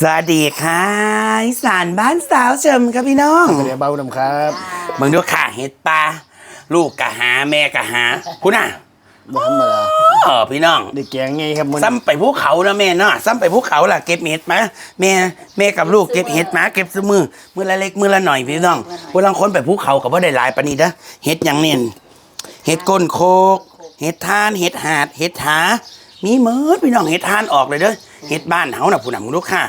สวัสดีค่ะอีสานบ้านสาวเฉิมครับพี่น้องเดี๋ยวเบาดำครับมึงดูค่ะเห็ดปลาลูกกะหาแม่กะหาคุณน่ะบ่ธรรมดาเออพี่น้องได้แกงไงครับมันซ้ำไปภูเขานะแม่เนาะซ้ำไปภูเขาล่ะเก็บเห็ดมาแม่แม่กับลูกเก็บเห็ดมาเก็บซื้อมือมือละเล็กมือละหน่อยพี่น้องเวลาคนไปภูเขากับว่าได้หลายปานนี้นะเห็ดหยังเนี่ยเห็ดก้นโคกเห็ดทานเห็ดหาดเห็ดหามีเมิดพี่น้องเห็ดทานออกเลยเด้อเห็ดบ้านเฮาน่ะผู้นำมึงลูกค่ะ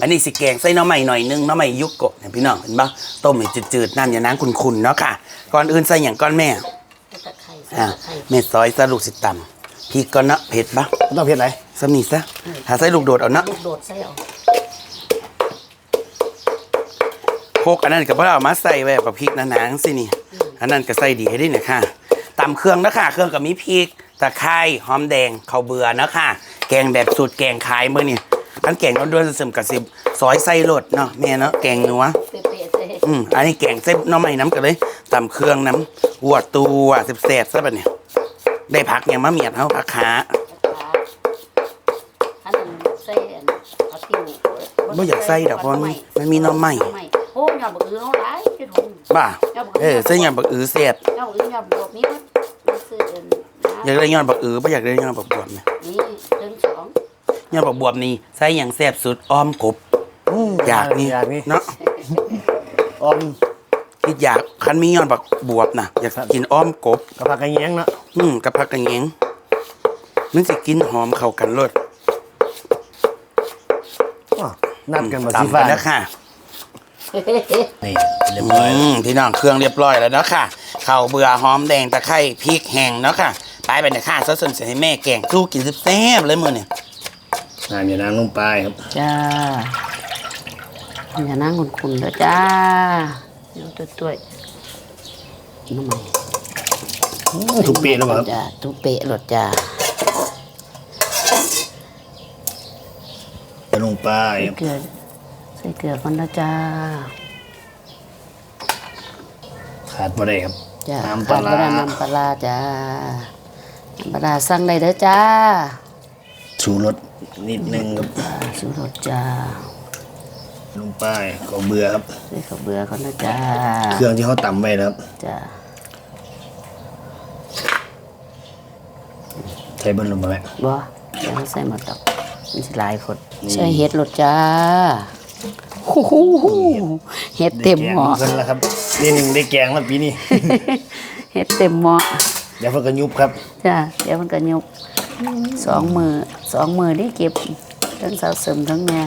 บัดนี้สิแกงใส่หน้อใหม่หน่อยนึงหน้อใหม่ยุกโกะเนี่ยพี่น้องเห็นปะต้มให้จืดๆน้ำอย่าน้ำขุ่นๆเนาะค่ะ ก่อนอื่นใส่อย่างก้อนแม่ตะไคร้อ่าตะไคร้แม่ซอยสลูกสิตำพริกก่อนเนาะเผ็ดปะต้องเผ็ดไรสำนีซะถ้าใส่ลูกโดดเอาเนาะลูกโดดใส่เอาโคกอันนั้นก็บ่ได้เอามาใส่ไว้กับพริกหนาๆสินี่ อันนั้นก็ใส่ดีให้ได้เนี่ยค่ะตำเครื่องนะค่ะ เครื่องก็มีพริกตะไคร้หอมแดงข้าวเบื่อนะค่ะ แกงแบบสูตรแกงขายมื้อนี่ อันแกงก็ด้วยเสริมกับสิบซอยไส้รสเนาะแม่เนาะแกงนัวเปะๆใส่อืมอันนี้แกงเส้นหน้ำใหม่น้ำกันเลยตำเครื่องน้ำหัวตัวสิบเศษซะแบบเนี่ยได้ผักอย่างมะเมียดเฮาผักขาอันนั้นใส่อันเอาติ้วบ่อยากใส่ดอกเพราะมันมันมีหน้ำใหม่โอ้ยยอดบักอือเฮาหลายจุดหุ่นบ้าเออเส้นยอดบักอือเศษเจ้าอือยอดบักนี้มันมันซื้อเอิ้นอยากได้ยอดบักอือบ่อยากได้ยอดบักบวบเนี่ยนี่เรื่องสอง ยอดบักบวบนี่ใส่อย่างแซ่บสุดอ้อมกบมอยากนี่อยากนี่เนาะออมคิดอยากคันมียอดบักบวบนะอยากกินอ้อมกบกับผักกระเยียงเนาะอืมกับผักกระเหงมันสิกินหอมเข้ากันรสอ้อนัดกันมาสีตำฟ้ากันแล้วค่ะนี่เรียบอืร้อยมพี่น้องเครื่องเรียบร้อยแล้วเนาะค่ะข้าวเบื่อหอมแดงตะไคร้พริกแห้งเนาะค่ะไปไปเนี่ยค่ะซะส่วนเสียให้แม่แกงสู้กินแซ่บๆเลยมื้อเนี่ย น้ำอย่าน้ำลงไปครับ จ้าอย่านั่งคุณๆเด้อจ้าเดี๋ยวตุ้ยๆน้ำมันอืมถูกเปียแล้วบ่ครับ จ้าทุกเปะรถจ้าจะลงไปใส่ครับเกลือใส่เกลือก่อนนะจ้า ขาดบ่ได้ครับ จ้าน้ำปลาร้า ขดบ่ได้น้ำปลาร้าจ้าน้ำปลาร้าสั่งได้เด้อจ้า ชูรส นิดนึงครับอ่าสูรสจ้าลงไปก็เบื่อครับใส่ข้าวเบื่อก่อนนะจ้าเครื่องที่เขาตำไว้นะครับจ้าใช้เบิ้ลลงมาไหมบ่เดี๋ยวเราใส่หมดดอกมันสิหลายคนใส่เห็ดรสจ้าโอ้โหเห็ดเต็มหม้อได้แกงเพิ่นแล้วครับนี่หนึ่งได้แกงแล้วปีนี้ เห็ดเต็มหม้อเดี๋ยวเพิ่นก็ยุบครับ จ้าเดี๋ยวมันก็ยก สองมือสองมือได้เก็บทั้งสาวเสริมทั้งแม่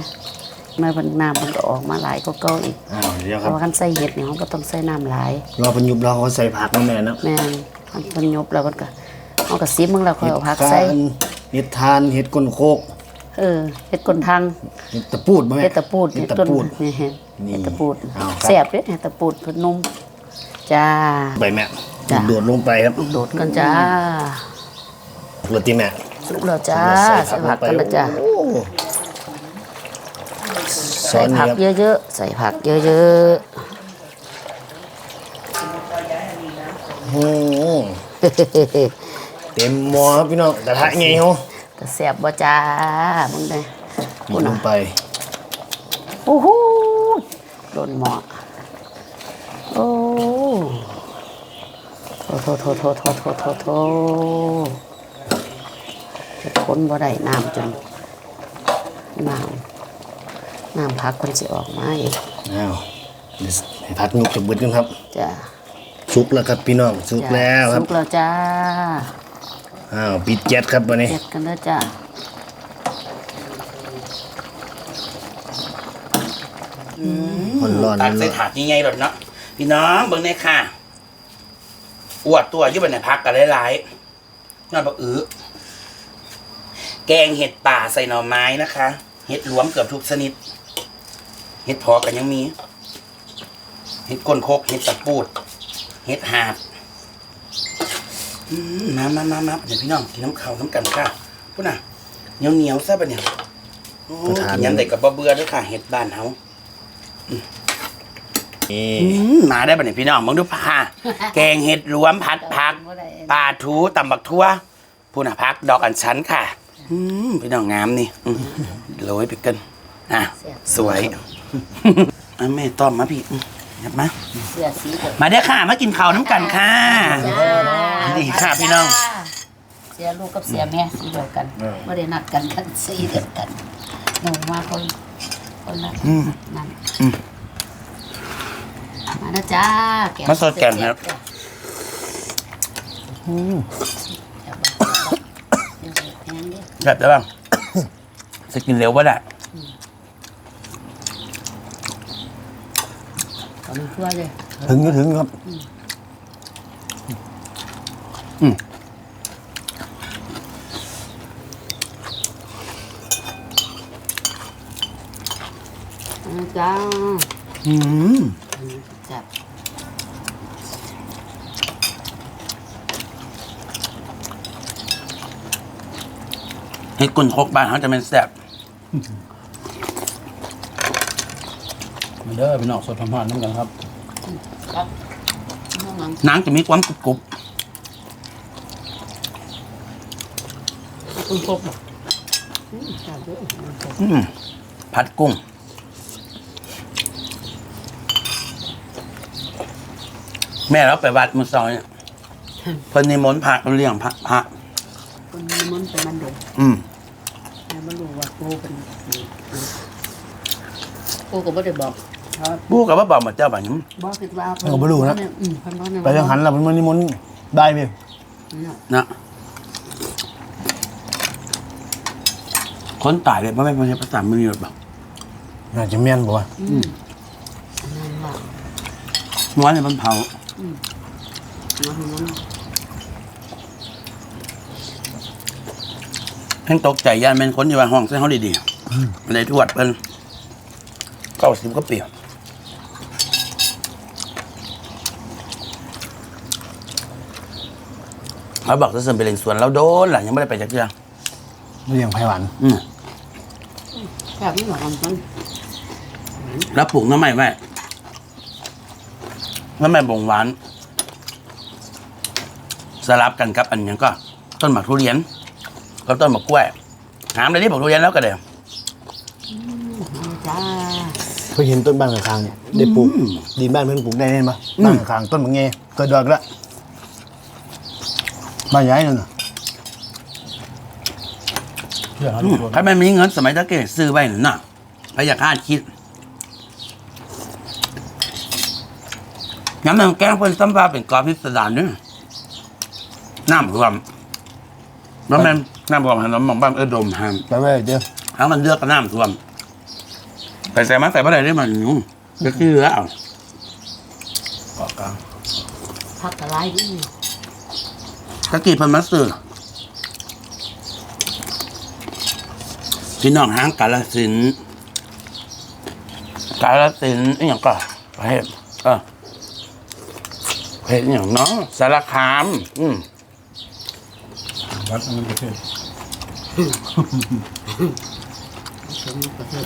มาบรรน้ำมันก็ออกมาหลายก็เก่าอีกอ้าวเดี๋ยวเพครับราะว่าคันใส่เห็ดเนี่ยเขาก็ต้องใส่น้ำหลาย รอเพิ่นยุบแล้วเขาใส่ผักมาแม่นะแม่นคันเพิ่นยบแล้วมันก็เขาก็ซิบมึงแล้วค่อยเอาผักใส่เห็ดทานเห็ดก้นโคกเออเห็ดกนทางเห็ดตะปูดบ่แม่เห็ดตะปูดเห็ดตะต้นปูดนี่เห็ดนี่เห็ดตะปูดเอาครับ แซ่บเด้เห็ดตะปูดเพิ่นนุ่มจ้าใบแม่จ้ะ โดดลงไปครับ โดดกันจ้า หลุดตีแม่สุกแล้วจ้าใส่ผักกันนะจ้าใส่ผักเยอะๆ ใส่ผักเยอะๆเต็มหม้อครับพี่น้องกระทาไงเหรอแต่เสียบบ่จ้ามึงได้หมดลงไปโอ้โหโดนหม้อโอ้โทโทโทโทโทโทโท ค้นบ่ได้น้ำจนน้ำน้ำพักคนสิออกมาอีกอ้าวเดี๋ยวให้ผักนุกจะเบิดกันครับ จ้าสุกแล้วครับพี่น้องสุกจ้าแล้วครับ สุกแล้วจ้าอ้าวปิดแก๊สครับวันนี้ เจ็ดกันแล้วจ้ามันร้อนตัมักนใส่ร้อนถาดยังไงหรอเนาะพี่น้องเบิ่งเนี่ยค่ะ อวดตัวอยุ่บนไหนพักกันหลายๆนอนบักอื้อ แกงเห็ดป่าใส่หน่อไม้นะคะ เห็ดหลวมเกือบทุกชนิด เห็ดพอกันยังมี เห็ดก้นโคก เห็ดตะปูด เห็ดหาบอืมมามามามาเดี๋ยวพี่น้องกินน้ำข้าวน้ำกันค่ะพูดน่ะเหนียวเหนียวๆซะปะเนี่ยโอ้กินยันแต่กับบ่เบื่อด้วยค่ะ เห็ดบ้านเฮานี่อืมมาได้ปะเนี่ยพี่น้องมึงดูผ้าแกงเห็ดรวมผัดผักปลาทูตำบักทั่วพูน่ะพัก ดอกอัญชันค่ะ อืมพี่น้องงามนี่อืมโรยไปกันอะสวยอะแม่ต้อมมาพี่อืมยับมา เสื้อสีเดียวมาเด้อค่ะ มากินข้าวน้ำกันค่ะ นี่ค่ะพี่น้อง เสียลูกกับเสียแม่สีเดียวกันไม่ได้นัดกันกันสีเดียวกันหนูมาคนคนละอืมนั่นอืมมาแล้วจ้าแกงมาสดแกงครับ อืมแบบได้บ้าง จะกินเร็วป่ะได้ตอนนี้ทั่วเลยถึงก็ถึงครับ อืมมาแล้วจ้าอืมจับ ให้กุนคกบ้านเขาจะเป็นแซ่บมาเด้อพี่น้องสดทำหานน้ำกันครับครับน้องหลังหนังจะมีความกรุบกรุบคุณพบบอกอืมจับด้วยมันพบๆอืมผัดกุ้ง แม่เราไปวัดมือซอยเนี่ยเพิ่นนิมนต์พระเลี้ยงพระพระคนนี้มันเป็นมันดง อืมแล้ว มารู้ว่ากูเป็นนี่กูก็ไม่ได้บอกเพราะบู้กับว่าบอกมาเจ้าบ่านี้บอกคิดว่าเราก็ไม่รู้นะ อืมเพิ่นบอกเนี่ยไปทางหันเราเป็นมันนิมนต์ได้ไหมเนี่ยนะคนตายเลยเพราะไม่เป็นภาษามือหรอกน่าจะแม่นบ่วะอืมอันนั่นว่าม้วนเนี่ยมันเผามาทางนั้ นแพ่งตกใจย่านเป็นคนอยู่ว่าห้องใส่เขาดีๆมันเลยทวดเพิ่นเก้าสิบก็เปลี่ยนเขาบอกจะเสริมไปเล่นสวนแล้วโดนหล่ะยังไม่ได้ไปจากเรื่องเลี้ยงไผ่หวานอืมแบบนี้หรอมันต้นแล้วปลูกน้ำใหม่ไว้น้ำใหม่บ่งหวาน สลับกันกับอันหยังก็ ต้นหมากทุเรียน กับต้นหมากกล้วยหามเลยที่บอกทุเรียนแล้วก็เดี๋ยวมาจ้าเพิ่งเห็นต้นบ้านข้างๆเนี่ยได้ปลูกดินบ้านเพิ่นปลูกได้แน่นปะอืมบ้านข้างๆต้นบางแงเกิดดอกแล้วบ้านใหญ่นั่นน่ะเชื่อเขาทุกคนถ้าไม่มีเงินสมัยตะเกียซื้อไว้นั่นน่ะใครอยากคาดคิดย้ำน้ำแกงเพิ่นซ้ำว่าเป็นกอพิสดารเนี่ยน้ำรวมแล้วแม่น น้ำรวมหันน้ำมองบ้านเออดมห้ามไปไว้เดี๋ยวทั้งมันเลือกกับน้ำท่วมไปใส่มาใส่เมื่อไหร่ได้มันยุ่งจะขี้เหลือเอาเกาะกลางพักอะไรนี่ตะกี้เพิ่นมาซื้อพี่น้องห้างกาลสินธุ์กาลสินธุ์อหย่างก็ประเทศเออประเทศอหย่างเนาะสารคาม อืม วัดอันนั้นประเทศสมประเทศ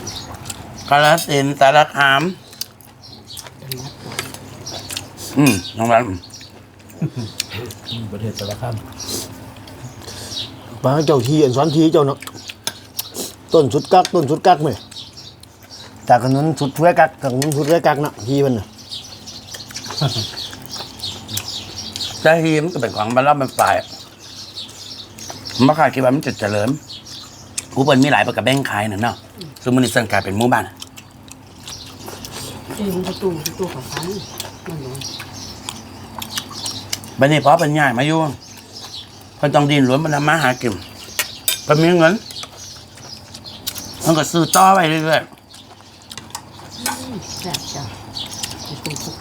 กาลสินธุ์สารคาม จังหวัดก่อนอืมน้องรันอืมประเทศสารคามป้าเจ้าที่อันสอนที่เจ้าเนาะต้นสุดกักต้นสุดกักไหมจากกันนั้นสุดเพื่อกักจากนั้นสุดเพื่อกักนะที่มันน่ะใจฮีมันก็เป็นของบรรลับมันฝ่าย มาขายคิดว่ามันจะเจริญกูเปิลมีหลายประกับแบ่งขายน่ะเนาะซึ่งมันนี่สังกลายเป็นหมู่บ้านที่มันประตูประตูของฟันมันเลยบันนี้พอเป็นใหญ่มาอยู่เพิ่นต้องดินหลวนมันทำมาหากินเพิ่นมีเงินมันก็ซื้อต่อไปเรื่อยแซ่บจ้ะมีคนคุก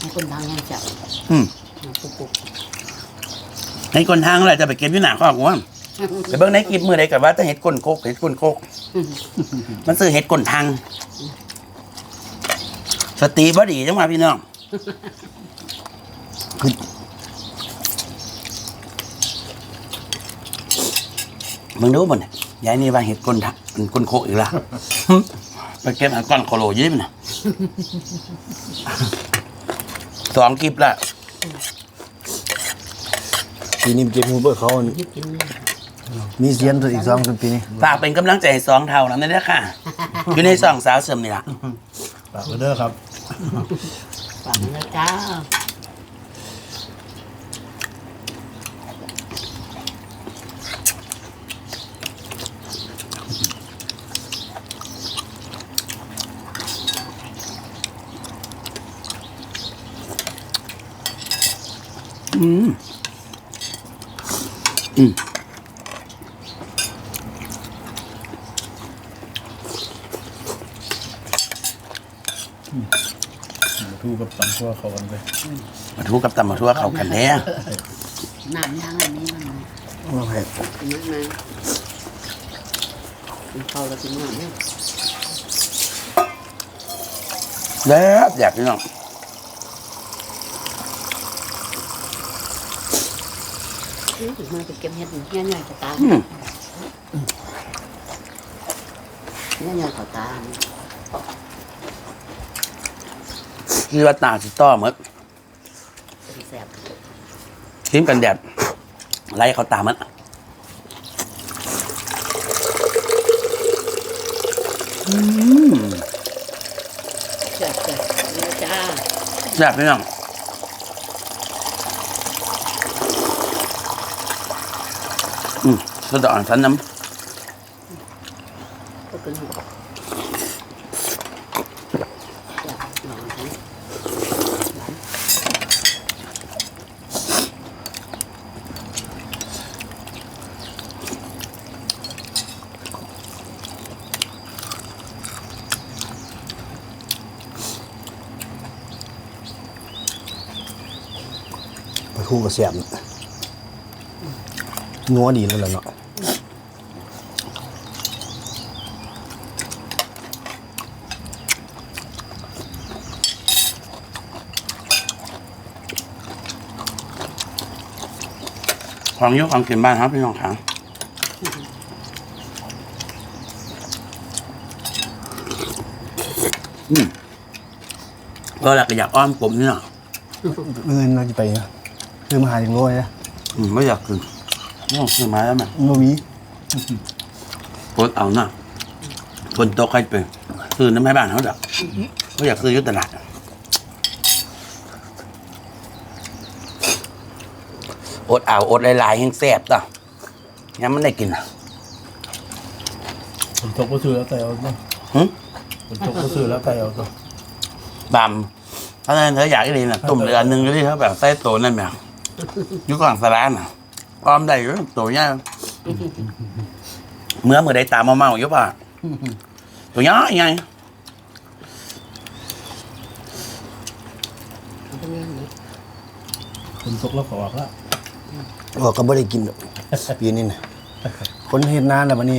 มีคนดังยังจับๆอืมมาปุกปุก ให้คนทางอะไรจะไปเก็บที่หนาข้อกว่าไปเบิ่งในคลิปมือใดกับว่าถ้าเห็ดก้นโคกเห็ดก้นโคก มันซื้อเห็ดก้นทาง สติบ่ดีจังหวะพี่น้องมึงรู้บ่เนี่ยยายนี่ว่าเห็ดก้นทางมันก้นโคกอีกละไปเก็บอันก้อนโคโลอยิ้มนะสองคลิปละ ทีนี้เก็บหูเปิดเขาอันยิบกินเลยมีเสียนตัวอีกสองตัวปีนี้ฝากเป็นกำลังใจให้สองเท่านั้นด้วยค่ะ อยู่ในสองสาวเสริมนี่ล่ะฝากไว้เด้อครับฝังแล้วจ้า อืม อืมทูกับตำทั่วเขากันไปมาทุกกับตำมาทั่วเข้ากันแน่น้ำยังอันนี้มันนะโอเคกินมากมากินข้าวแล้วกินน้ำเนี่ย แล้วอยากพี่น้อง อื้อมาไปเก็บเห็ดง่ายๆกับตาง่ายๆกับตาคือว่าตาสิต้อหมดแซ่บทีมกันแดดไล่เขาตามมันอืมแซ่บแซ่บจ้าแซ่บพี่น้องอืมก็ดอนสันน้ก็กินหัง ไปคู่กับเสียบ นัวดีแล้วล่ะเนาะำความยุ่ความกินบ้านครับพี่น้องครับอืมก็แหละก็อยากอ้อมผมนี่เนาะเงินเราจะไปนะคือมาหาถึงโลยนะอืมไม่อยากกิน นี่คือมาแล้วมั้ยโนมีโพสเอาหน้าคนโตใครเป็นซื้อน้ำให้บ้านเขาดอกไม่อยากซื้ออยุตลาดอดเอาอดหลายๆแห้งแซ่บต่องั้นมันได้กินอะผมตกก็ซื้อแล้วแต่เอาเนาะหึผมตกก็ซื้อแล้วแต่เอาตัวบำเพราะฉะนั้นเธออยากกินน่ะตุ่มเดือนหนึ่งก็ที่เขาแบบใส่โตนั่นแบบอยุก่อนสลานอะ ออมได้อยู่ตัวเนี้ยเมื่อมือได้ตามมาเมาๆอยู่ป่ะตัวเนี้ยยังไงเป็นยังไงผมตกแล้วขอออกละออกก็ไม่ได้กินดอกปีนี้นะคนเห็นนานแล้ววันนี้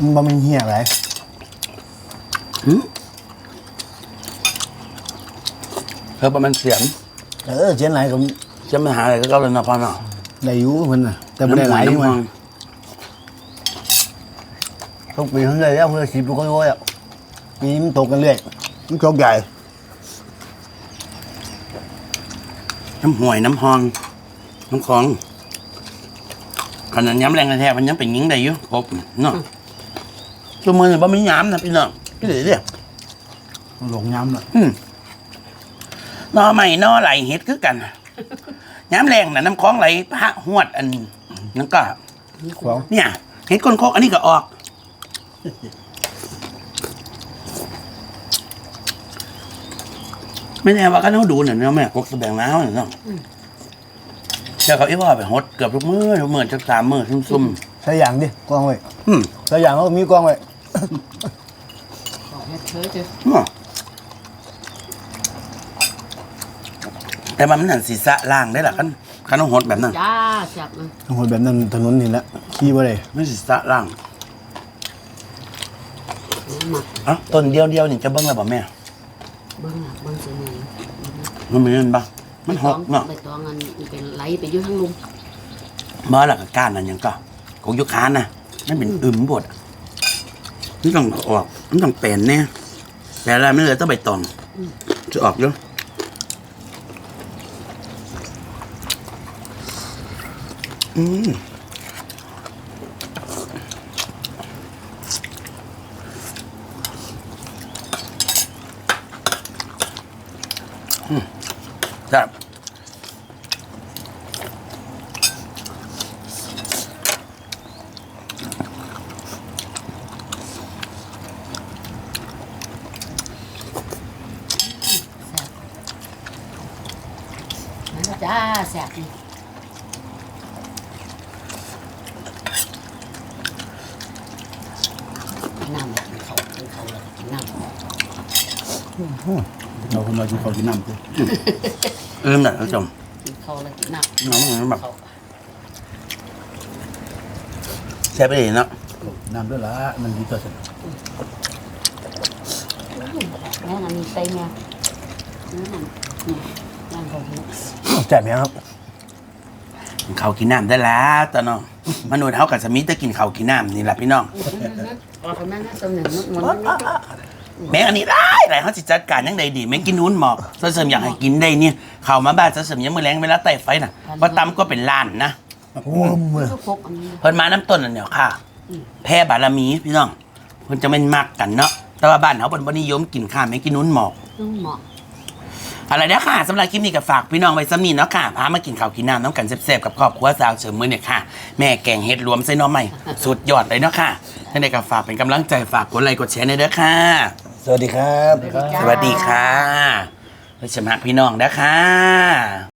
มันบ่แมันเหี้ยอะไรหึเธอประมาณเสียมเออเจียนไหลก็ จะมาหาอะไรก็เก้าเลยนะพ่อเนาะได้อยู่เพิ่นน่ะแต่ไม่ได้หลายอยู่น้ำมันมันทุกปีเพิ่นได้แล้วเพิ่นสิบลูกก็ร้อยอะปีนี้มันตกกันเรื่อยมันโชคใหญ่น้ำห่วยน้ำหองน้ำคลองขนาดย้ำแรงแท้ๆมันยังเป็นยิงได้อยู่ครบเนาะตัวมือเนี่ยบ่มีย้ำนะพี่น้องพี่เดี๋ยวเดี๋ยวหลงย้ำละอืมนอใหม่นอไหลเฮ็ดคือกัน ย้ำแรงน่ะน้ำคลองไหลพระหวดอันนั่นก็นี่ของ เนี่ยเฮ็ดก้นโคกอันนี้ก็ออก ไม่แน่ว่าก็ต้องดูหน่อยเนาะแม่พวกแสดงน้ำเนาะเจ้าเขาอีว่าไปหดเกือบทุกมื้อทุกมื้อจักสามมื้อซุ่มใส่อย่างดิกองไว้ๆอืมใส่อย่างก็มีกองไว้ บอกให้เธอเจ้เนา แต่ว่ามันนั่นศีรษะล่างได้ล่ะคันคันต้องหดแบบนั้นจ้าแซ่บมันทั้งหมดแบบนั้นถนนนี่แหละขี่บ่ได้ไม่ศีรษะล่างหมักเอะต้นเดียวเดียวๆนี่จะเบิ่งแล้วบ่แม่เบิ้งอะเบิ้งสินี่มันมีเงินปะมันหกเนาะใบตองอันเป็นไหลไปอยู่ทั้งลุมมาหลักก้านนั่นยังก็ของยุคค้านนะมันเป็นอึมบดอะมันต้องออกมันต้องแปลนแน่แต่อะไรไม่เลยต้องใบตองจะออกเยอะ Mm. Mm. Dạ. Chà, sạc đi. กินข้าวกินน้ำกูอืมน่ะท่านผู้ชมกินเขาเลยกินน้น้องมันแบบำเขาแซ่บไปเลยเนาะน้ำด้วยละมันดีต่อสุดแม่อันนี้ใส่แม่นั่นน่ะนี่ย่างเขาหูแจ่มยังครับเขาวกินน้ำได้แล้วตอนน้องมนุษย์เขากับสมิธจะกินเขาวกินน้ำนี่แหละพี่น้องออกมานะตำแหน่งมันมันนี่ แม่งอันนี้ได้ไรเขาจิจัดการยังไงดีแม่งกินนู้นหมอกเสริมอยากให้กินได้เนี่ยเขามาบ้านเสริมยังมือแรงเวลาไต่ไฟน่ะว่าตำก็เป็นล้านนะว้มเลยก็พกอันนี้ เพิ่นมาน้ำต้นอันเดียวค่ะ แพร่บารมีพี่น้องเพิ่นจะไม่มักกันเนาะแต่ว่าบ้านเขาเป็นบ่นิยมกินข้าวแม่งกินนู้นหมอกต้องเหมาะ อะไรนะค่ะสำหรับคลิปนี้ก็ฝากพี่น้องไว้ซ้ำนี้เนาะค่ะพามากินข้าวกินน้ำน้ำกันแซ่บๆกับครอบครัวสาวเฉิมมือเนี่ยค่ะ แม่แกงเห็ดรวมไส้หน้อใหม่สุดยอดเลยเนาะค่ะท่านใดก็ฝากเป็นกำลังใจฝากกดไลค์กดแชร์ในอยเด้อค่ะ สวัสดีครับ สวัสดีค่ะไปสมัครพี่น้องนะคะ